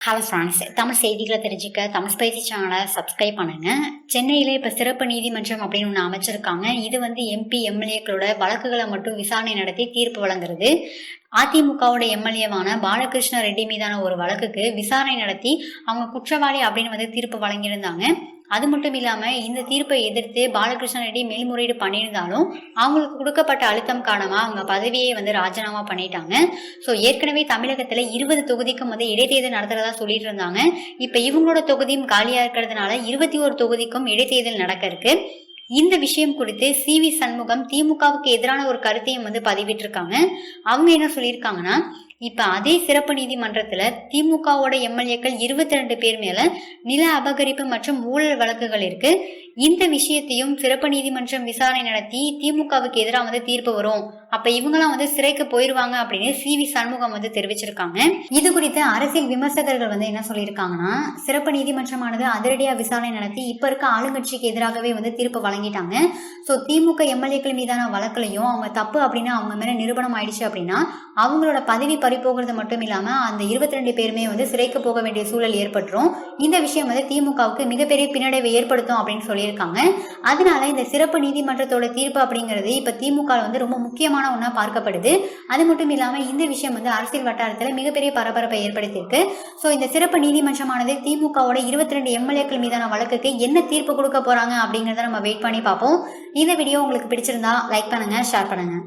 Hello France Tamil செய்திகளை தெரிஞ்சுக்க தமிழ் பயிற்சி சேனலை சப்ஸ்கிரைப் பண்ணுங்க. சென்னையில் இப்போ சிறப்பு நீதிமன்றம் அப்படின்னு ஒன்று அமைச்சிருக்காங்க. இது வந்து எம்பி எம்எல்ஏக்களோட வழக்குகளை மட்டும் விசாரணை நடத்தி தீர்ப்பு வழங்குறது. அதிமுகவோட எம்எல்ஏவான பாலகிருஷ்ண ரெட்டி மீதான ஒரு வழக்குக்கு விசாரணை நடத்தி அவங்க குற்றவாளி அப்படின்னு வந்து தீர்ப்பு வழங்கியிருந்தாங்க. அது மட்டும் இல்லாமல் இந்த தீர்ப்பை எதிர்த்து பாலகிருஷ்ண ரெட்டி மேல்முறையீடு பண்ணியிருந்தாலும் அவங்களுக்கு கொடுக்கப்பட்ட அழுத்தம் காரணமாக அவங்க பதவியை வந்து ராஜினாமா பண்ணிட்டாங்க. ஸோ ஏற்கனவே தமிழகத்தில் இருபது தொகுதிக்கும் வந்து இடைத்தேர்தல் நடத்துறதா சொல்லிட்டு இருந்தாங்க இப்போ இவங்களோட தொகுதியும் காலியாக இருக்கிறதுனால இருபத்தி ஒரு தொகுதிக்கும் இடைத்தேர்தல் நடக்க இருக்கு. இந்த விஷயம் குறித்து சி வி சண்முகம் திமுகவுக்கு எதிரான ஒரு கருத்தையும் வந்து பதிவிட்டிருக்காங்க. அவங்க என்ன சொல்லியிருக்காங்கன்னா இப்போ அதே சிறப்பு நீதிமன்றத்தில் திமுகவோட எம்எல்ஏக்கள் இருபத்தி ரெண்டு பேர் மேலே நில அபகரிப்பு மற்றும் ஊழல் வழக்குகள் இருக்கு. இந்த விஷயத்தையும் சிறப்பு நீதிமன்றம் விசாரணை நடத்தி திமுகவுக்கு எதிராக வந்து தீர்ப்பு வரும். அப்ப இவங்கெல்லாம் வந்து சிறைக்கு போயிருவாங்க அப்படின்னு சி வி சண்முகம் வந்து தெரிவிச்சிருக்காங்க. இது குறித்து அரசியல் விமர்சகர்கள் வந்து என்ன சொல்லியிருக்காங்கன்னா சிறப்பு நீதிமன்றமானது அதிரடியா விசாரணை நடத்தி இப்ப இருக்க ஆளுங்கட்சிக்கு எதிராகவே வந்து தீர்ப்பு வழங்கிட்டாங்க. ஸோ திமுக எம்எல்ஏக்கள் மீதான வழக்குலையும் அவங்க தப்பு அப்படின்னு அவங்க மேல நிரூபணம் ஆயிடுச்சு அப்படின்னா அவங்களோட பதவி பறிபோகிறது மட்டும் இல்லாமல் அந்த இருபத்தி ரெண்டு பேருமே வந்து சிறைக்கு போக வேண்டிய சூழல் ஏற்பட்டுரும். இந்த விஷயம் வந்து திமுகவுக்கு மிகப்பெரிய பின்னடைவை ஏற்படுத்தும் அப்படின்னு சொல்லியிருக்காங்க. அதனால இந்த சிறப்பு நீதிமன்றத்தோட தீர்ப்பு அப்படிங்கிறது இப்போ திமுக வந்து ரொம்ப முக்கியமான ஒன்றா பார்க்கப்படுது. அது மட்டும் இல்லாமல் இந்த விஷயம் வந்து அரசியல் வட்டாரத்தில் மிகப்பெரிய பரபரப்பை ஏற்படுத்தியிருக்கு. ஸோ இந்த சிறப்பு நீதிமன்றமானது திமுகவோட இருபத்தி ரெண்டு எம்எல்ஏக்கள் மீதான வழக்குக்கு என்ன தீர்ப்பு கொடுக்க போறாங்க அப்படிங்கிறத நம்ம வெயிட் பண்ணி பார்ப்போம். இந்த வீடியோ உங்களுக்கு பிடிச்சிருந்தா லைக் பண்ணுங்க ஷேர் பண்ணுங்க.